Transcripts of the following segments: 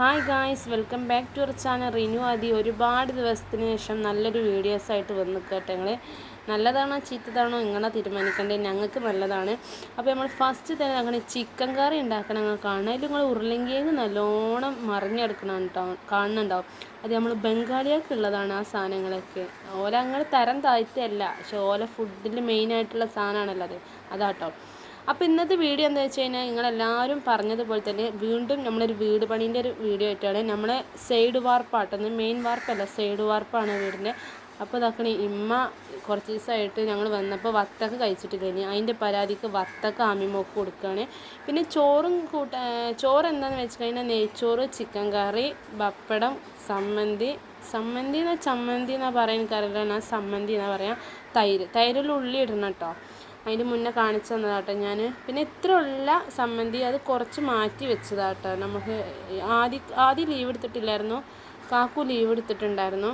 Hi guys welcome back to our channel renew Aadi ഒരുപാട് ദിവസത്തിന് ശേഷം നല്ലൊരു വീഡിയോസ് ആയിട്ട് വന്ന് കേട്ടോ ഞങ്ങൾ നല്ലതാണോ ചീത്തതാണോ ഇങ്ങനെ തീരുമാനിക്കേണ്ടത്? ഞങ്ങൾക്ക് നല്ലതാണ്. അപ്പോൾ നമ്മൾ ഫസ്റ്റ് തന്നെ അങ്ങനെ ചിക്കൻ കറി ഉണ്ടാക്കണം. കാണുക അതിൽ നിങ്ങൾ ഉരുളങ്കിയേക്ക് നല്ലോണം മറിഞ്ഞെടുക്കണം കാണുന്നുണ്ടാവും. അത് നമ്മൾ ബംഗാളികൾക്ക് ഉള്ളതാണ് ആ സാധനങ്ങളൊക്കെ. ഓല അങ്ങനെ തരം താഴ്ത്തല്ല പക്ഷേ ഓല ഫുഡിൽ മെയിനായിട്ടുള്ള സാധനമാണല്ലോ അത്. അതാട്ടോ. അപ്പോൾ ഇന്നത്തെ വീഡിയോ എന്താ വെച്ച് കഴിഞ്ഞാൽ നിങ്ങളെല്ലാവരും പറഞ്ഞതുപോലെ തന്നെ വീണ്ടും നമ്മളൊരു വീട് പണീന്റെ ഒരു വീഡിയോ ആയിട്ടാണ് നമ്മളെ സൈഡ് വാർപ്പാട്ടെന്ന് മെയിൻ വാർപ്പല്ല സൈഡ് വാർപ്പാണ് വീടിന്റെ. അപ്പോൾ ഇതാക്കണേ ഇമ്മ കുറച്ച് ദിവസമായിട്ട് ഞങ്ങൾ വന്നപ്പോൾ വത്തക്ക കഴിച്ചിട്ടില്ല അതിന്റെ പരാതിക്ക് വത്തക്ക ആമിമോക്ക് കൊടുക്കുകയാണ്. പിന്നെ ചോറും കൂട്ട ചോറ് എന്താണെന്ന് വെച്ച് കഴിഞ്ഞാൽ നെയ്ച്ചോറ് ചിക്കൻ കറി പപ്പടം സമ്മന്തി. സമ്മന്തി എന്നാ ചമ്മന്തി എന്നാ പറയാൻ എനിക്കറിയില്ല ഞാൻ സമ്മന്തി എന്നാ പറയാം തൈര്. തൈരിൽ ഉള്ളി ഇടണം കേട്ടോ. അതിന് മുന്നേ കാണിച്ചു തന്നതാട്ടോ ഞാൻ പിന്നെ ഇത്ര ഉള്ള സമ്മന്തി അത് കുറച്ച് മാറ്റി വെച്ചതാട്ടോ. നമുക്ക് ആദ്യം ആദ്യം ലീവ് എടുത്തിട്ടില്ലായിരുന്നു. കാക്കു ലീവ് എടുത്തിട്ടുണ്ടായിരുന്നു.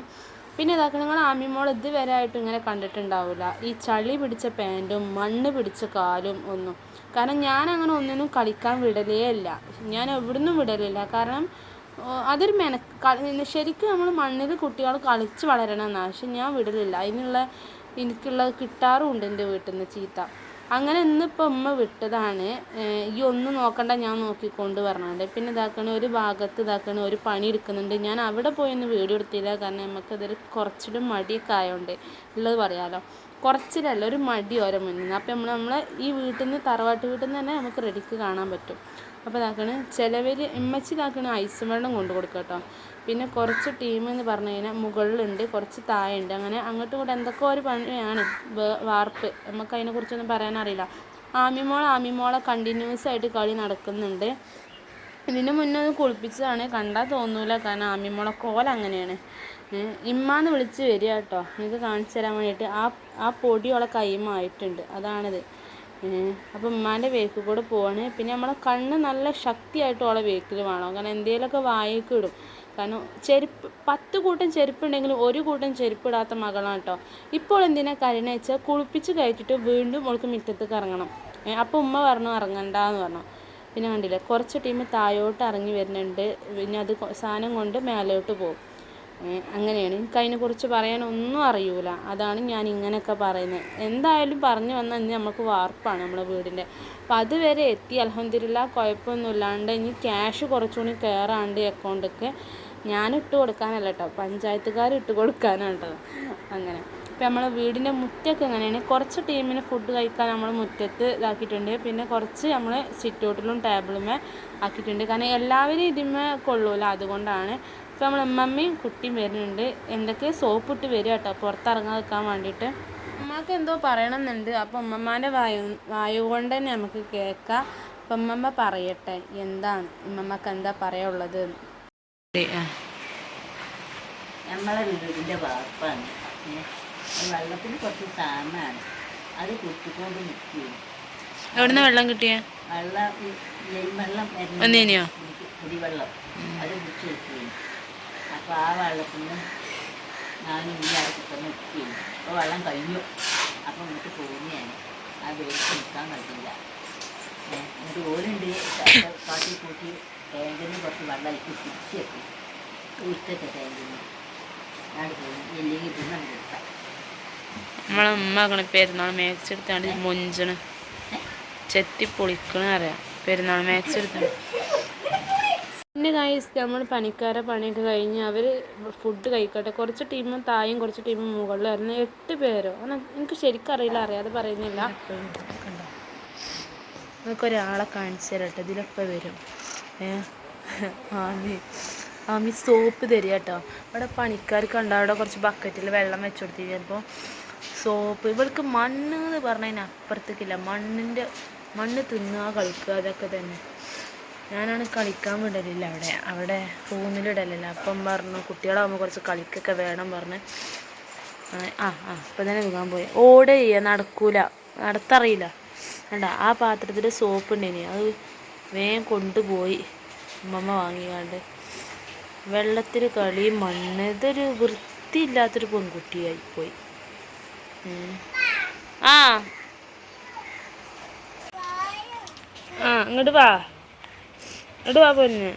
പിന്നെ ഇതാക്കുക നിങ്ങൾ ആമിമോൾ ആയിട്ട് ഇങ്ങനെ കണ്ടിട്ടുണ്ടാവില്ല ഈ ചളി പിടിച്ച പാന്റും മണ്ണ് പിടിച്ച കാലും ഒന്നും. കാരണം ഞാൻ അങ്ങനെ ഒന്നിനും കളിക്കാൻ വിടലേ അല്ല ഞാൻ എവിടുന്നും വിടലില്ല. കാരണം അതൊരു മെന ശരിക്കും നമ്മൾ മണ്ണിൽ കുട്ടികൾ കളിച്ച് വളരണമെന്നാണ് പക്ഷെ ഞാൻ വിടലില്ല. അതിനുള്ള എനിക്കുള്ളത് കിട്ടാറുമുണ്ട് എന്റെ വീട്ടിൽ നിന്ന് ചീത്ത. അങ്ങനെ ഇന്നിപ്പോൾ ഉമ്മ വിട്ടതാണ്. ഈ ഒന്നും നോക്കണ്ട ഞാൻ നോക്കിക്കൊണ്ട് പറഞ്ഞുകൊണ്ട് പിന്നെ ഇതാക്കണ ഒരു ഭാഗത്ത് ഇതാക്കണ ഒരു പണി എടുക്കുന്നുണ്ട്. ഞാൻ അവിടെ പോയി ഒന്ന് വീഡിയോ എടുത്തില്ല. കാരണം നമുക്ക് നമുക്കതൊരു കുറച്ചൊരു മടിയൊക്കെ ആയതുകൊണ്ട് ഉള്ളത് പറയാമല്ലോ കുറച്ചിലല്ല ഒരു മടി ഓരോ മുന്നിൽ അപ്പം നമ്മൾ നമ്മളെ ഈ വീട്ടിൽ നിന്ന് തറവാട്ട് വീട്ടിൽ നിന്ന് തന്നെ നമുക്ക് റെഡിക്ക് കാണാൻ പറ്റും. അപ്പോൾ ഇതാക്കണ ചിലവർ ഇമ്മച്ചി ഇതാക്കണ ഐസ് വെള്ളം കൊണ്ടു കൊടുക്കുക കേട്ടോ പിന്നെ കുറച്ച് ടീം എന്ന് പറഞ്ഞു കഴിഞ്ഞാൽ മുകളിലുണ്ട് കുറച്ച് താഴെയുണ്ട്. അങ്ങനെ അങ്ങോട്ടും കൂടെ എന്തൊക്കെ ഒരു പണിയാണ് വാർപ്പ്. നമുക്ക് അതിനെക്കുറിച്ചൊന്നും പറയാനറിയില്ല. ആമിമോൾ ആമിമോളെ കണ്ടിന്യൂസ് ആയിട്ട് കളി നടക്കുന്നുണ്ട്. ഇതിന് മുന്നേ ഒന്ന് കുളിപ്പിച്ചതാണ്. കണ്ടാൽ തോന്നൂല. കാരണം ആമിമോളെ കോല അങ്ങനെയാണ്. ഇമ്മാന്ന് വിളിച്ച് വരിക കേട്ടോ. നിങ്ങൾക്ക് കാണിച്ചു തരാൻ വേണ്ടിയിട്ട്. ആ ആ പൊടിയുള്ള കൈമായിട്ടുണ്ട് അതാണിത്. അപ്പം ഉമ്മാന്റെ വേക്കിൽ കൂടെ പോവാണ്. പിന്നെ നമ്മളെ കണ്ണ് നല്ല ശക്തിയായിട്ട് ഓളെ വേക്കിൽ വേണം. കാരണം എന്തെങ്കിലുമൊക്കെ വായിക്ക് ഇടും. കാരണം ചെരുപ്പ് പത്ത് കൂട്ടം ചെരുപ്പുണ്ടെങ്കിലും ഒരു കൂട്ടം ചെരുപ്പ് ഇടാത്ത മകളാണ് കേട്ടോ ഇപ്പോൾ എന്തിനാ കരുണ വെച്ചാൽ കുളിപ്പിച്ച് കഴിച്ചിട്ട് വീണ്ടും ഓൾക്ക് മുറ്റത്തേക്ക് കറങ്ങണം. അപ്പോൾ ഉമ്മ പറഞ്ഞു ഇറങ്ങണ്ടെന്ന് പറഞ്ഞു. പിന്നെ കണ്ടില്ല കുറച്ച് ടീം താഴോട്ട് ഇറങ്ങി വരുന്നുണ്ട്. പിന്നെ അത് സാധനം കൊണ്ട് മേലോട്ട് പോകും. അങ്ങനെയാണ്. എനിക്ക് അതിനെക്കുറിച്ച് പറയാൻ ഒന്നും അറിയൂല. അതാണ് ഞാൻ ഇങ്ങനെയൊക്കെ പറയുന്നത്. എന്തായാലും പറഞ്ഞു വന്നാൽ ഇനി നമുക്ക് വാർപ്പാണ് നമ്മുടെ വീടിന്റെ. അപ്പം അതുവരെ എത്തി. അലഹദില്ല കുഴപ്പമൊന്നുമില്ലാണ്ട് ഇനി ക്യാഷ് കുറച്ചുകൂടി കയറാണ്ട് അക്കൗണ്ടൊക്കെ ഞാൻ ഇട്ട് കൊടുക്കാനല്ല കേട്ടോ പഞ്ചായത്തുകാർ ഇട്ട് കൊടുക്കാനാണ് കേട്ടോ അങ്ങനെ. ഇപ്പം നമ്മൾ വീടിന്റെ മുറ്റൊക്കെ എങ്ങനെയാണ്? കുറച്ച് ടീമിന് ഫുഡ് കഴിക്കാൻ നമ്മൾ മുറ്റത്ത് ഇതാക്കിയിട്ടുണ്ട്. പിന്നെ കുറച്ച് നമ്മൾ സിറ്റൗട്ടിലും ടേബിളുമേ ആക്കിയിട്ടുണ്ട്. കാരണം എല്ലാവരും ഇതിന്മേ കൊള്ളൂല. അതുകൊണ്ടാണ് ഇപ്പം നമ്മൾ അമ്മമ്മയും കുട്ടിയും വരുന്നുണ്ട്. എന്തൊക്കെ സോപ്പ് ഇട്ട് വരിക കേട്ടോ പുറത്തിറങ്ങാൻ നിൽക്കാൻ വേണ്ടിയിട്ട്. അമ്മയ്ക്ക് എന്തോ പറയണമെന്നുണ്ട്. അപ്പം അമ്മമ്മേന്റെ വായു വായു കൊണ്ട് തന്നെ നമുക്ക് കേൾക്കാം. അപ്പം അമ്മമ്മ പറയട്ടെ. എന്താണ്? അമ്മമ്മക്ക് എന്താ പറയാനുള്ളത്? നമ്മളെ വീടിന്റെ വാർപ്പാണ് വെള്ളത്തിന് കുറച്ച് താമാണ് അത് കുത്തിക്കൊണ്ട് നിൽക്കുകയും എവിടുന്ന വെള്ളം കിട്ടിയ? വെള്ളം വെള്ളം കുടിവെള്ളം. അത് കുടിച്ച് വെക്കുകയും അപ്പോൾ ആ വെള്ളത്തിന് ഞാൻ ഈ അടുത്ത് നിൽക്കുകയും അപ്പോൾ വെള്ളം കഴിഞ്ഞു. അപ്പോൾ ഇങ്ങോട്ട് പോകുന്നതാണ്. ആ വെയിറ്റ് നിൽക്കാൻ കഴിയില്ല എന്നിട്ട് ഓരുണ്ട്. കാട്ടി കൂട്ടി ടാങ്കിന് കുറച്ച് വെള്ളം അതിൽ തിരിച്ച് വെക്കും. ഇഷ്ടത്തെ പിന്നെ നിർത്താം നമ്മളെ ഉമ്മാക്കണ പെരുന്നാൾ മാക്സ് എടുത്താണ്ട് മൊഞ്ചണ്. ചെത്തി പൊളിക്കണ അറിയാം പെരുന്നാൾ മാക്സ് എടുത്താണ് പിന്നെ ഗൈസ് നമ്മൾ പണിക്കാരെ പണിയൊക്കെ കഴിഞ്ഞ് അവർ ഫുഡ് കഴിക്കട്ടെ. കുറച്ച് ടീമും തായും കുറച്ച് ടീമും മുകളിലായിരുന്നു എട്ട് പേരോ? അങ്ങനെ എനിക്ക് ശരിക്കും അറിയില്ല. അറിയാതെ പറയുന്നില്ല. നമുക്കൊരാളെ ഒരാളെ കാണിച്ചു തരട്ടെ. ഇതിലൊക്കെ വരും. ആമി ആമി സോപ്പ് തരിക കേട്ടോ. ഇവിടെ പണിക്കാർക്ക് ഉണ്ടാവും അവിടെ കുറച്ച് ബക്കറ്റിൽ വെള്ളം വെച്ച് അപ്പോൾ സോപ്പ്. ഇവൾക്ക് മണ്ണ് എന്ന് പറഞ്ഞതിന് അപ്പുറത്തേക്കില്ല. മണ്ണിന്റെ മണ്ണ് തിന്നുക കളിക്കുക അതൊക്കെ തന്നെ. ഞാനാണ് കളിക്കാൻ വിടലില്ല അവിടെ. അവിടെ റൂമിലിടലില്ല അപ്പം പറഞ്ഞു കുട്ടികളാകുമ്പോൾ കുറച്ച് കളിക്കൊക്കെ വേണം പറഞ്ഞ്. ആ ആ ഇപ്പം തന്നെ വിൽക്കാൻ പോയി. ഓട് ചെയ്യുക നടക്കൂല. നടത്തറിയില്ല. വേണ്ട ആ പാത്രത്തിൽ സോപ്പ് ഉണ്ടേനി. അത് വേഗം കൊണ്ടുപോയി ഉമ്മമ്മ വാങ്ങിക്കാണ്ട്. വെള്ളത്തിൽ കളി മണ്ണ് ഇതൊരു വൃത്തിയില്ലാത്തൊരു പെൺകുട്ടിയായി പോയി. ആ. ആ ഇങ്ങോട്ട് വാ. ഇങ്ങോട്ട് വാ പൊന്ന്.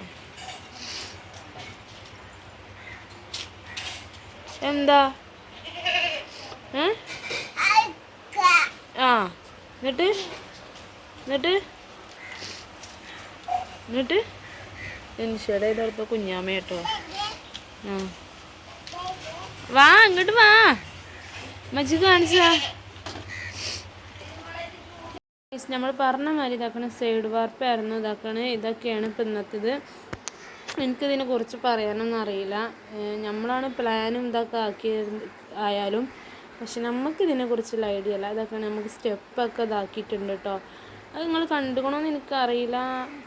എന്താ? ആ എന്നിട്ട് എന്നിട്ട് എന്നിട്ട് ഇൻഷയുടെ ഇതോടൊപ്പം കുഞ്ഞാമ്മ കേട്ടോ. ആ. വാ ഇങ്ങോട്ട് വാ. മജി കാണിച്ചാ. നമ്മൾ പറഞ്ഞ മാതിരി ഇതാക്കണ സൈഡ് വാർപ്പായിരുന്നു ഇതാക്കണ ഇതൊക്കെയാണ് ഇപ്പം ഇന്നത്തേത്. എനിക്കിതിനെ കുറിച്ച് പറയാനൊന്നും അറിയില്ല. നമ്മളാണ് പ്ലാനും ഇതൊക്കെ ആക്കി ആയാലും പക്ഷെ നമുക്ക് കുറിച്ചുള്ള ഐഡിയ അല്ല. ഇതൊക്കെ നമുക്ക് സ്റ്റെപ്പൊക്കെ ഇതാക്കിയിട്ടുണ്ട് കേട്ടോ. അത് നിങ്ങൾ കണ്ടുകണമെന്ന് എനിക്കറിയില്ല.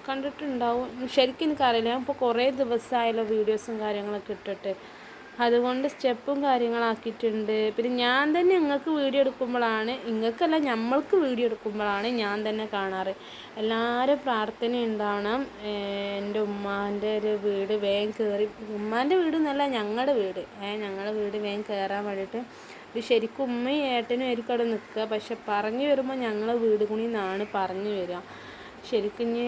കണ്ടിട്ടുണ്ടാവും. ശരിക്കും എനിക്കറിയില്ല. ഞാൻ ഇപ്പോൾ കുറേ ദിവസമായല്ലോ വീഡിയോസും കാര്യങ്ങളൊക്കെ ഇട്ടിട്ട്. അതുകൊണ്ട് സ്റ്റെപ്പും കാര്യങ്ങളാക്കിയിട്ടുണ്ട് പിന്നെ ഞാൻ തന്നെ നിങ്ങൾക്ക് വീഡിയോ എടുക്കുമ്പോഴാണ് നിങ്ങൾക്കല്ല നമ്മൾക്ക് വീഡിയോ എടുക്കുമ്പോഴാണ് ഞാൻ തന്നെ കാണാറ്. എല്ലാവരും പ്രാർത്ഥന ഉണ്ടാവണം. എന്റെ ഉമ്മാന്റെ ഒരു വീട് വേഗം കയറി ഉമ്മാന്റെ വീട് എന്നല്ല ഞങ്ങളുടെ വീട്. ഏഹ് ഞങ്ങളുടെ വീട് വേഗം കയറാൻ വേണ്ടിയിട്ട് ഇത് ശരിക്കും ഉമ്മയും ഏട്ടനും ആയിരിക്കും അവിടെ നിൽക്കുക. പക്ഷെ പറഞ്ഞു വരുമ്പോൾ ഞങ്ങളെ വീട് കുണി നിന്നാണ് പറഞ്ഞു വരിക. ശരിക്കും ഇനി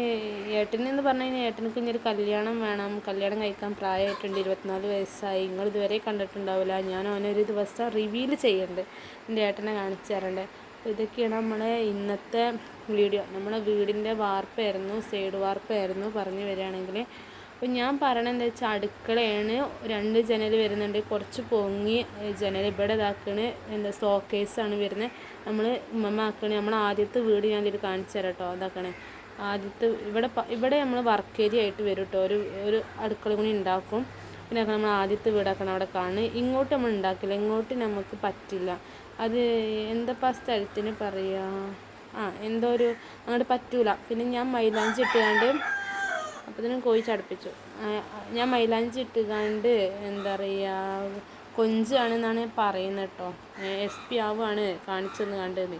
ഏട്ടനെന്ന് പറഞ്ഞു കഴിഞ്ഞാൽ ഏട്ടനക്ക് ഇനി ഒരു കല്യാണം വേണം. കല്യാണം കഴിക്കാൻ പ്രായമായിട്ടുണ്ട് ഇരുപത്തിനാല് വയസ്സായി. നിങ്ങൾ ഇതുവരെ കണ്ടിട്ടുണ്ടാവില്ല. ഞാൻ അവനൊരു ദിവസം റിവീൽ ചെയ്യണ്ടേ. എന്റെ ഏട്ടനെ കാണിച്ചു തരണ്ടേ. ഇതൊക്കെയാണ് നമ്മളെ ഇന്നത്തെ വീഡിയോ നമ്മളെ വീടിന്റെ വാർപ്പായിരുന്നു സൈഡ് വാർപ്പായിരുന്നു പറഞ്ഞു വരികയാണെങ്കിൽ അപ്പോൾ ഞാൻ പറയണത് എന്താ വെച്ചാൽ അടുക്കളയാണ് രണ്ട് ജനൽ വരുന്നുണ്ട്. കുറച്ച് പൊങ്ങി ജനൽ ഇവിടെ ഇതാക്കണ്. എന്താ സോക്കേസാണ് വരുന്നത്. നമ്മൾ ഉമ്മമ്മ ആക്കണേ നമ്മൾ ആദ്യത്തെ വീട് ഞാൻ ഇതിൽ കാണിച്ചു തരാം കേട്ടോ അതാക്കണേ ആദ്യത്തെ ഇവിടെ ഇവിടെ നമ്മൾ വർക്ക് ഏരിയ ആയിട്ട് വരും കേട്ടോ ഒരു ഒരു അടുക്കള കൂടി ഉണ്ടാക്കും. പിന്നെ നമ്മൾ ആദ്യത്തെ വീടാക്കണം അവിടെ കാണുന്നത് ഇങ്ങോട്ട് നമ്മൾ ഉണ്ടാക്കില്ല. ഇങ്ങോട്ട് നമുക്ക് പറ്റില്ല. അത് എന്താ സ്ഥലത്തിന് പറയുക ആ എന്തോ ഒരു അങ്ങോട്ട് പറ്റൂല. പിന്നെ ഞാൻ മൈലാഞ്ചി അപ്പത്തിനും കോഴി ചടപ്പിച്ചു. ഞാൻ മൈലാഞ്ചി ഇട്ടുകാണ്ട് എന്താ പറയുക കൊഞ്ചാണെന്നാണ് പറയുന്നത് കേട്ടോ എസ് പി ആവുകയാണ് കാണിച്ചെന്ന് കണ്ടത്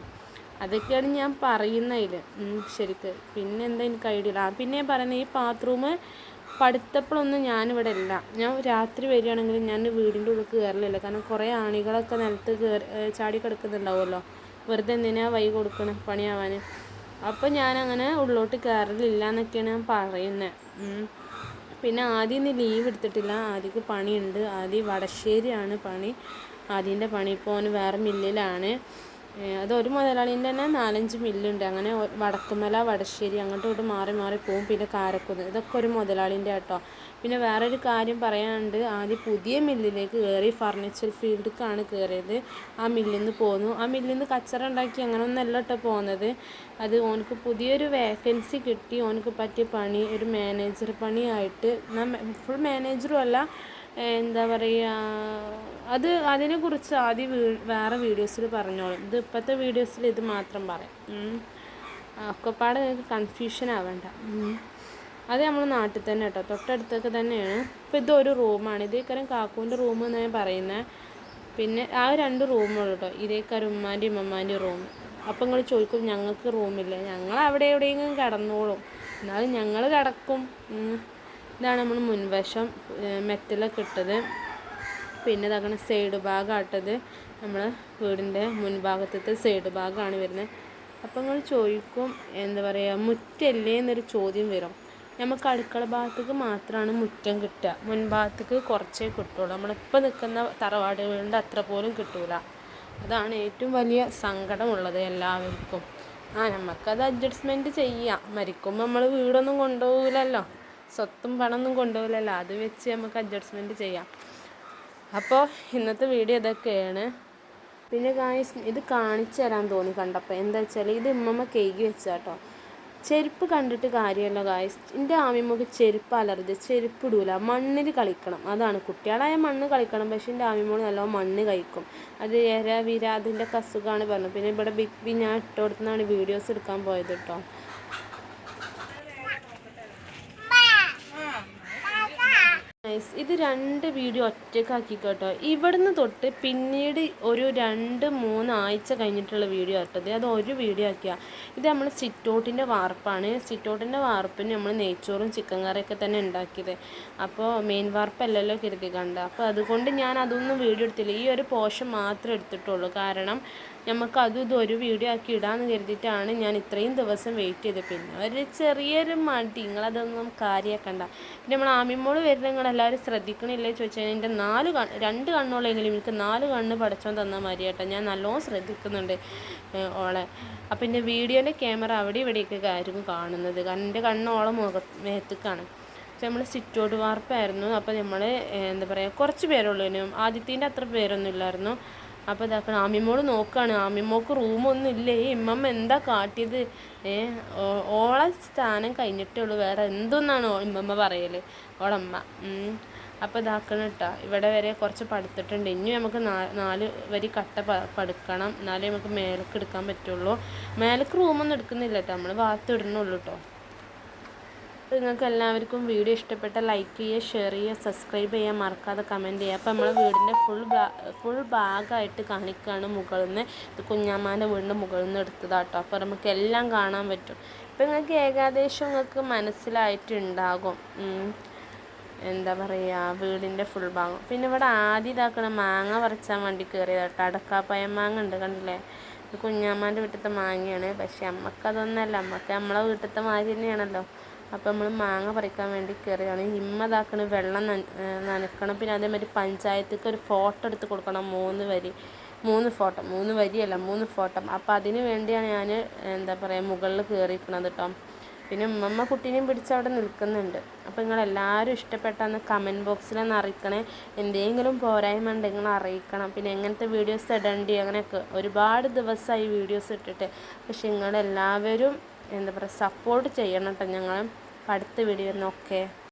അതൊക്കെയാണ് ഞാൻ പറയുന്നതിൽ ശരിക്ക്. പിന്നെ എന്താ എനിക്ക് ഐഡിയ ഇല്ല. പിന്നെ പറയുന്നത് ഈ ബാത്റൂം പഠിത്തപ്പോഴൊന്നും ഞാനിവിടെ ഇല്ല. ഞാൻ രാത്രി വരികയാണെങ്കിൽ ഞാൻ വീടിന്റെ ഉള്ളിൽ കയറലില്ല. കാരണം കുറേ ആണികളൊക്കെ നിലത്ത് കയറി ചാടി കിടക്കുന്നുണ്ടാവുമല്ലോ. വെറുതെ എന്തിനാ വൈ കൊടുക്കണം പണിയാവാൻ അപ്പോൾ ഞാനങ്ങനെ ഉള്ളോട്ട് കയറലില്ല എന്നൊക്കെയാണ് ഞാൻ പറയുന്നത് പിന്നെ ആദ്യം ഇന്ന് ലീവ് എടുത്തിട്ടില്ല. ആദ്യക്ക് പണിയുണ്ട്. ആദ്യം വടശ്ശേരിയാണ് പണി. ആദ്യന്റെ പണി ഇപ്പോൾ അവന് വേറെ മില്ലിലാണ് ഏഹ് അത് ഒരു മുതലാളീന്റെ തന്നെ നാലഞ്ച് മില്ലുണ്ട്. അങ്ങനെ വടക്കുമല വടശ്ശേരി അങ്ങോട്ടും ഇങ്ങോട്ടും മാറി മാറി പോവും. പിന്നെ കാരക്കുന്ന്. ഇതൊക്കെ ഒരു മുതലാളീന്റെ കേട്ടോ പിന്നെ വേറൊരു കാര്യം പറയാനുണ്ട്. ആദ്യം പുതിയ മില്ലിലേക്ക് കയറി ഫർണിച്ചർ ഫീൽഡിലേക്കാണ് കയറിയത്. ആ മില്ലിൽ നിന്ന് പോന്നു. ആ മില്ലിൽ നിന്ന് കച്ചറ ഉണ്ടാക്കി അങ്ങനെ ഒന്നല്ല കേട്ടോ പോകുന്നത് അത് ഓനക്ക് പുതിയൊരു വേക്കൻസി കിട്ടി. ഓനക്ക് പറ്റിയ പണി ഒരു മാനേജർ പണിയായിട്ട്. ഫുൾ മാനേജറും അല്ല. എന്താ പറയുക അത് അതിനെക്കുറിച്ച് ആദ്യം വീ വേറെ വീഡിയോസിൽ പറഞ്ഞോളും. ഇത് ഇപ്പോഴത്തെ വീഡിയോസിൽ ഇത് മാത്രം പറയാം. ഒക്കെപ്പാട് കൺഫ്യൂഷൻ ആവേണ്ട. അത് നമ്മൾ നാട്ടിൽ തന്നെ കേട്ടോ. തൊട്ടടുത്തൊക്കെ തന്നെയാണ്. ഇപ്പോൾ ഇതൊരു റൂമാണ് ഇതേക്കാരം കാക്കൂന്റെ റൂം എന്ന് ഞാൻ പറയുന്നത് പിന്നെ ആ രണ്ട് റൂമുള്ളൂ കേട്ടോ. ഇതേക്കാരം ഉമ്മാന്റെയും ഉമ്മമാന്റെയും റൂം അപ്പം നിങ്ങൾ ചോദിക്കും ഞങ്ങൾക്ക് റൂമില്ല ഞങ്ങൾ അവിടെ എവിടെയെങ്കിലും കിടന്നോളും. എന്നാലും ഞങ്ങൾ കിടക്കും. ഇതാണ് നമ്മൾ മുൻവശം മെറ്റലൊക്കെ ഇട്ടത്. പിന്നെ ഇതാക്കണ സൈഡ് ഭാഗമാട്ടത് നമ്മൾ വീടിന്റെ മുൻഭാഗത്തത്തെ സൈഡ് ഭാഗമാണ് വരുന്നത്. അപ്പം നിങ്ങൾ ചോദിക്കും എന്താ പറയുക മുറ്റല്ലേ എന്നൊരു ചോദ്യം വരും. നമുക്ക് അടുക്കള ഭാഗത്തേക്ക് മാത്രമാണ് മുറ്റം കിട്ടുക. മുൻഭാഗത്തേക്ക് കുറച്ചേ കിട്ടുള്ളൂ. നമ്മളിപ്പോൾ നിൽക്കുന്ന തറവാട് വീടിന്റെ അത്ര പോലും കിട്ടൂല. അതാണ് ഏറ്റവും വലിയ സങ്കടമുള്ളത് എല്ലാവർക്കും. ആ നമുക്കത് അഡ്ജസ്റ്റ്മെന്റ് ചെയ്യാം. മരിക്കുമ്പോൾ നമ്മൾ വീടൊന്നും കൊണ്ടുപോകില്ലല്ലോ സ്വത്തും പണമൊന്നും കൊണ്ടുപോകില്ലല്ലോ. അത് വെച്ച് നമുക്ക് അഡ്ജസ്റ്റ്മെന്റ് ചെയ്യാം. അപ്പോൾ ഇന്നത്തെ വീഡിയോ ഇതൊക്കെയാണ്. പിന്നെ ഗായ്സ് ഇത് കാണിച്ചു തരാൻ തോന്നി കണ്ടപ്പോൾ എന്താ വെച്ചാൽ ഇത് ഉമ്മമ്മ കേക്ക് വെച്ചാട്ടോ. ചെരുപ്പ് കണ്ടിട്ട് കാര്യമല്ല ഗായ്സ് എന്റെ ആമിമ്മക്ക് ചെരുപ്പ് അലർജി ചെരുപ്പ് ഇടൂല. മണ്ണിൽ കളിക്കണം. അതാണ് കുട്ടികളായ മണ്ണ് കളിക്കണം. പക്ഷെ എന്റെ ആമിമോൾ നല്ലോണം മണ്ണ് കഴിക്കും. അത് എര വിര അതിന്റെ അസുഖമാണ് പറഞ്ഞു പിന്നെ ഇവിടെ ബിഗ് ബി ഞാൻ ഇട്ടോടത്തുനിന്നാണ് വീഡിയോസ് എടുക്കാൻ പോയത് കേട്ടോ Guys, ഇത് രണ്ട് വീഡിയോ ഒറ്റക്കാക്കി കേട്ടോ ഇവിടുന്ന് തൊട്ട് പിന്നീട് ഒരു രണ്ട് മൂന്ന് ആഴ്ച കഴിഞ്ഞിട്ടുള്ള വീഡിയോ ആട്ടത് അത് ഒരു വീഡിയോ ആക്കിയാൽ ഇത് നമ്മൾ സിറ്റൗട്ടിന്റെ വാർപ്പാണ്. സിറ്റൗട്ടിന്റെ വാർപ്പിന് നമ്മൾ നെയ്ച്ചോറും ചിക്കൻ കറിയൊക്കെ തന്നെ ഉണ്ടാക്കിയത്. അപ്പോൾ മെയിൻ വാർപ്പല്ലല്ലോ കരുതി കണ്ട അപ്പോൾ അതുകൊണ്ട് ഞാൻ അതൊന്നും വീഡിയോ എടുത്തില്ല. ഈ ഒരു പോഷൻ മാത്രമേ എടുത്തിട്ടുള്ളൂ. കാരണം നമുക്ക് അതും ഒരു വീഡിയോ ആക്കി ഇടാമെന്ന് കരുതിയിട്ടാണ് ഞാൻ ഇത്രയും ദിവസം വെയിറ്റ് ചെയ്തത്. പിന്നെ ഒരു ചെറിയൊരു മടി. നിങ്ങളതൊന്നും കാര്യമാക്കണ്ട പിന്നെ നമ്മൾ ആമിമോൾ വരുന്ന നിങ്ങളെല്ലാവരും ശ്രദ്ധിക്കണില്ലേ ചോദിച്ചു കഴിഞ്ഞാൽ എന്റെ നാല് കണ്ണ് രണ്ട് കണ്ണുള്ളെങ്കിലും എനിക്ക് നാല് കണ്ണ് പഠിച്ചോൻ തന്ന കേട്ടോ ഞാൻ നല്ലോണം ശ്രദ്ധിക്കുന്നുണ്ട് ഓളെ. അപ്പം എന്റെ വീഡിയോന്റെ ക്യാമറ അവിടെ ഇവിടെയൊക്കെ ആയിരിക്കും കാണുന്നത്. കാരണം എന്റെ കണ്ണ് ഓളെ മുഖ മേത്തേക്കാണ്. നമ്മൾ സിറ്റോട്ട് വാർപ്പായിരുന്നു. അപ്പോൾ നമ്മൾ എന്താ പറയുക കുറച്ച് പേരുള്ളൂ. ഇനി ആദ്യത്തിന്റെ അത്ര പേരൊന്നും ഇല്ലായിരുന്നു. അപ്പോൾ ഇതാക്കണം ആമിമോൾ നോക്കുകയാണ് ആമിമോൾക്ക് റൂമൊന്നും ഇല്ലേ? ഈ ഇമ്മമ്മ എന്താ കാട്ടിയത്? ഏ ഓളെ സ്ഥാനം കഴിഞ്ഞിട്ടേ ഉള്ളൂ. വേറെ എന്തൊന്നാണ് ഇമ്മമ്മ പറയൽ ഓളമ്മ. അപ്പോൾ ഇതാക്കണം കേട്ടോ ഇവിടെ വരെ കുറച്ച് പടുത്തിട്ടുണ്ട് ഇനി നമുക്ക് നാല് വരി കട്ട പടുക്കണം. എന്നാലേ നമുക്ക് മേലേക്ക് എടുക്കാൻ പറ്റുള്ളൂ. മേലേക്ക് റൂമൊന്നും എടുക്കുന്നില്ല കേട്ടോ നമ്മൾ ഭാഗത്ത് ഇടുന്നുള്ളൂ കേട്ടോ നിങ്ങൾക്ക് എല്ലാവർക്കും വീഡിയോ ഇഷ്ടപ്പെട്ട ലൈക്ക് ചെയ്യുക ഷെയർ ചെയ്യുക സബ്സ്ക്രൈബ് ചെയ്യാൻ മറക്കാതെ കമന്റ് ചെയ്യുക. അപ്പോൾ നമ്മളെ വീടിന്റെ ഫുൾ ഫുൾ ഭാഗമായിട്ട് കാണിക്കുകയാണ് മുകളിൽ നിന്ന്. ഇത് കുഞ്ഞാമ്മാന്റെ വീടിന്റെ മുകളിൽ നിന്ന് എടുത്തതാട്ടോ. അപ്പോൾ നമുക്ക് എല്ലാം കാണാൻ പറ്റും. ഇപ്പം നിങ്ങൾക്ക് ഏകദേശം നിങ്ങൾക്ക് മനസ്സിലായിട്ടുണ്ടാകും. എന്താ പറയുക വീടിന്റെ ഫുൾ ഭാഗം. പിന്നെ ഇവിടെ ആദ്യം ഇതാക്കണ മാങ്ങ പറിച്ചാൻ വേണ്ടി കയറിയതാട്ടോ. അടക്കാപ്പയം മാങ്ങ ഉണ്ട് കണ്ടില്ലേ? കുഞ്ഞാമ്മാന്റെ വീട്ടിലത്തെ മാങ്ങയാണ്. പക്ഷേ അമ്മയ്ക്ക് അതൊന്നല്ല അമ്മയ്ക്ക് നമ്മളെ വീട്ടിലത്തെ മാങ്ങ തന്നെയാണല്ലോ. അപ്പം നമ്മൾ മാങ്ങ പറിക്കാൻ വേണ്ടി കയറിയാണ് ഹിമ്മതാക്കണ വെള്ളം നന നനക്കണം. പിന്നെ അതേമാതിരി പഞ്ചായത്തേക്ക് ഒരു ഫോട്ടോ എടുത്ത് കൊടുക്കണം. മൂന്ന് വരി. മൂന്ന് ഫോട്ടോ. മൂന്ന് വരിയല്ല മൂന്ന് ഫോട്ടോ. അപ്പം അതിന് വേണ്ടിയാണ് ഞാൻ എന്താ പറയുക മുകളിൽ കയറിയിരിക്കണത് കേട്ടോ പിന്നെ ഉമ്മമ്മ കുട്ടീനെയും പിടിച്ച് അവിടെ നിൽക്കുന്നുണ്ട്. അപ്പോൾ നിങ്ങളെല്ലാവരും ഇഷ്ടപ്പെട്ടെന്ന് കമന്റ് ബോക്സിലൊന്ന് അറിയിക്കണേ. എന്തെങ്കിലും പോരായ്മ ഉണ്ടെങ്കിൽ നിങ്ങൾ അറിയിക്കണം. പിന്നെ എങ്ങനത്തെ വീഡിയോസ് ഇടണ്ടി അങ്ങനെയൊക്കെ ഒരുപാട് ദിവസമായി വീഡിയോസ് ഇട്ടിട്ട്. പക്ഷെ നിങ്ങളെല്ലാവരും എന്താ പറയുക സപ്പോർട്ട് ചെയ്യണം കേട്ടോ ഞങ്ങൾ അടുത്ത വീഡിയോ ഓക്കെ